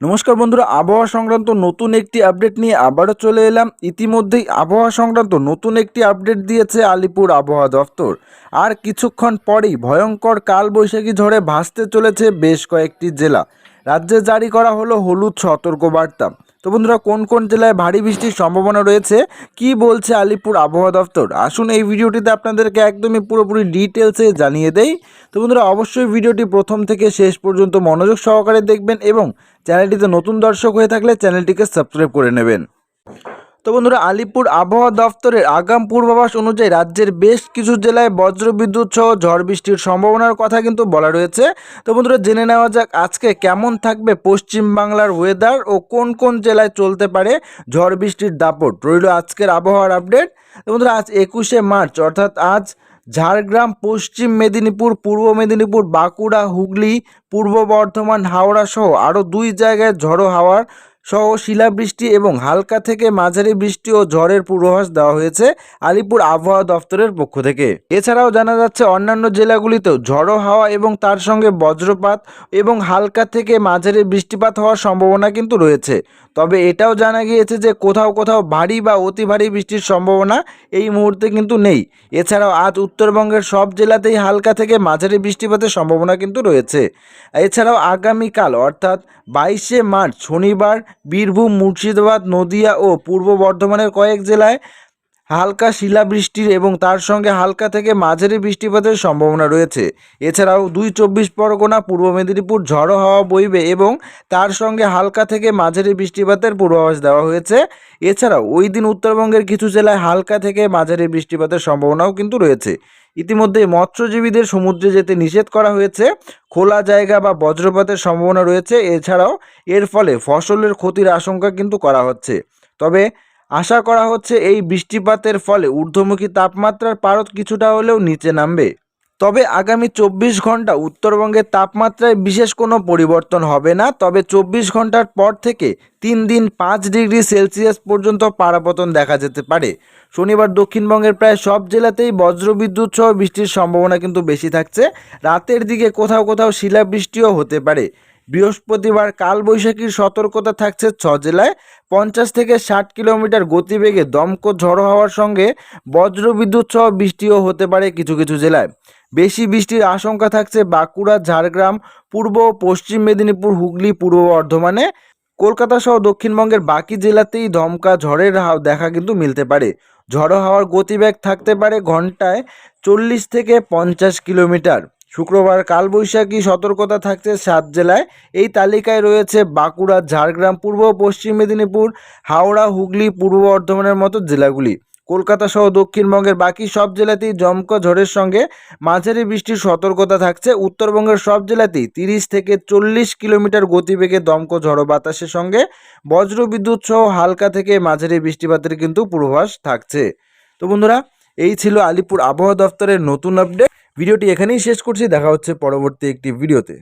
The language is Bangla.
নমস্কার বন্ধুরা, আবহাওয়া সংক্রান্ত নতুন একটি আপডেট নিয়ে আবারও চলে এলাম। ইতিমধ্যেই আবহাওয়া সংক্রান্ত নতুন একটি আপডেট দিয়েছে আলিপুর আবহাওয়া দফতর। আর কিছুক্ষণ পরেই ভয়ঙ্কর কালবৈশাখী ঝড়ে ভাসতে চলেছে বেশ কয়েকটি জেলা। রাজ্যে জারি করা হলো হলুদ সতর্কবার্তা। তো বন্ধুরা, কোন কোন জেলায় ভারী বৃষ্টির সম্ভাবনা রয়েছে? কি বলছে আলিপুর আবহাওয়া দপ্তর? আসুন এই ভিডিওটিতে আপনাদেরকে একদমই পুরোপুরি ডিটেলসে জানিয়ে দেই। তো বন্ধুরা, অবশ্যই ভিডিওটি প্রথম থেকে শেষ পর্যন্ত মনোযোগ সহকারে দেখবেন এবং চ্যানেলটিতে নতুন দর্শক হয়ে থাকলে চ্যানেলটিকে সাবস্ক্রাইব করে নেবেন। তো বন্ধুরা, আলিপুর আবহাওয়া দফতরের আগাম পূর্বাভাস অনুযায়ী রাজ্যের বেশ কিছু জেলায় বজ্রবিদ্যুৎ সহ ঝড় বৃষ্টির সম্ভাবনার কথা কিন্তু বলা রয়েছে। তো বন্ধুরা, জেনে নেওয়া যাক আজকে কেমন থাকবে পশ্চিম বাংলার ওয়েদার ও কোন কোন জেলায় চলতে পারে ঝড় বৃষ্টির দাপট। রইল আজকের আবহাওয়ার আপডেট তো বন্ধুরা, আজ একুশে মার্চ, অর্থাৎ আজ ঝাড়গ্রাম, পশ্চিম মেদিনীপুর, পূর্ব মেদিনীপুর, বাঁকুড়া, হুগলি, পূর্ব বর্ধমান, হাওড়া সহ আরও দুই জায়গায় ঝড়ো হাওয়ার সহ শিলাবৃষ্টি এবং হালকা থেকে মাঝারি বৃষ্টি ও ঝড়ের পূর্বাভাস দেওয়া হয়েছে আলিপুর আবহাওয়া দফতরের পক্ষ থেকে। এছাড়াও জানা যাচ্ছে, অন্যান্য জেলাগুলিতেও ঝড়ো হাওয়া এবং তার সঙ্গে বজ্রপাত এবং হালকা থেকে মাঝারি বৃষ্টিপাত হওয়ার সম্ভাবনা কিন্তু রয়েছে। তবে এটাও জানা গিয়েছে যে, কোথাও কোথাও ভারী বা অতি ভারী বৃষ্টির সম্ভাবনা এই মুহূর্তে কিন্তু নেই। এছাড়াও আজ উত্তরবঙ্গের সব জেলাতেই হালকা থেকে মাঝারি বৃষ্টিপাতের সম্ভাবনা কিন্তু রয়েছে। এছাড়াও আগামীকাল, অর্থাৎ বাইশে মার্চ, শনিবার বীরভূম, মুর্শিদাবাদ, নদিয়া ও পূর্ব বর্ধমানের কয়েক জেলায় হালকা শিলাবৃষ্টির এবং তার সঙ্গে হালকা থেকে মাঝারি বৃষ্টিপাতের সম্ভাবনা রয়েছে। এছাড়াও দুই চব্বিশ পরগনা, পূর্ব মেদিনীপুর ঝড়ো হাওয়া বইবে এবং তার সঙ্গে হালকা থেকে মাঝারি বৃষ্টিপাতের পূর্বাভাস দেওয়া হয়েছে। এছাড়াও ওই দিন উত্তরবঙ্গের কিছু জেলায় হালকা থেকে মাঝারি বৃষ্টিপাতের সম্ভাবনাও কিন্তু রয়েছে। ইতিমধ্যে মৎস্যজীবীদের সমুদ্রে যেতে নিষেধ করা হয়েছে। খোলা জায়গা বা বজ্রপাতের সম্ভাবনা রয়েছে। এছাড়াও এর ফলে ফসলের ক্ষতির আশঙ্কা কিন্তু করা হচ্ছে। তবে আশা করা হচ্ছে এই বৃষ্টিপাতের ফলে ঊর্ধ্বমুখী তাপমাত্রার পারদ কিছুটা হলেও নিচে নামবে। তবে আগামী চব্বিশ ঘণ্টা উত্তরবঙ্গের তাপমাত্রায় বিশেষ কোনো পরিবর্তন হবে না। তবে চব্বিশ ঘণ্টার পর থেকে তিন দিন পাঁচ ডিগ্রি সেলসিয়াস পর্যন্ত পারাপতন দেখা যেতে পারে। শনিবার দক্ষিণবঙ্গের প্রায় সব জেলাতেই বজ্রবিদ্যুৎ সহ বৃষ্টির সম্ভাবনা কিন্তু বেশি থাকছে। রাতের দিকে কোথাও কোথাও শিলাবৃষ্টিও হতে পারে। বৃহস্পতিবার কালবৈশাখীর সতর্কতা থাকছে ছ জেলায়। পঞ্চাশ থেকে ষাট কিলোমিটার গতিবেগে দমকো ঝড়ো হওয়ার সঙ্গে বজ্রবিদ্যুৎ সহ বৃষ্টিও হতে পারে কিছু কিছু জেলায়। বেশি বৃষ্টির আশঙ্কা থাকছে বাঁকুড়া, ঝাড়গ্রাম, পূর্ব পশ্চিম মেদিনীপুর, হুগলি, পূর্ব বর্ধমানে। কলকাতা সহ দক্ষিণবঙ্গের বাকি জেলাতেই দমকা ঝড়ের দেখা কিন্তু মিলতে পারে। ঝড়ো হাওয়ার গতিবেগ থাকতে পারে ঘন্টায় চল্লিশ থেকে পঞ্চাশ কিলোমিটার। শুক্রবার কালবৈশাখী সতর্কতা থাকছে সাত জেলায়। এই তালিকায় রয়েছে বাঁকুড়া, ঝাড়গ্রাম, পূর্ব পশ্চিম মেদিনীপুর, হাওড়া, হুগলি, পূর্ব বর্ধমানের মতো জেলাগুলি। কলকাতা সহ দক্ষিণবঙ্গের বাকি সব জেলাতেই জমকা ঝড়ের সঙ্গে মাঝারি বৃষ্টির সতর্কতা থাকছে। উত্তরবঙ্গের সব জেলাতেই তিরিশ থেকে চল্লিশ কিলোমিটার গতিবেগে দমক ঝড়ো বাতাসের সঙ্গে বজ্রবিদ্যুৎ সহ হালকা থেকে মাঝারি বৃষ্টিপাতের কিন্তু পূর্বাভাস থাকছে। তো বন্ধুরা, এই ছিল আলিপুর আবহাওয়া দফতরের নতুন আপডেট ভিডিওটি এখানেই শেষ করছি। দেখা হচ্ছে পরবর্তী একটি ভিডিওতে।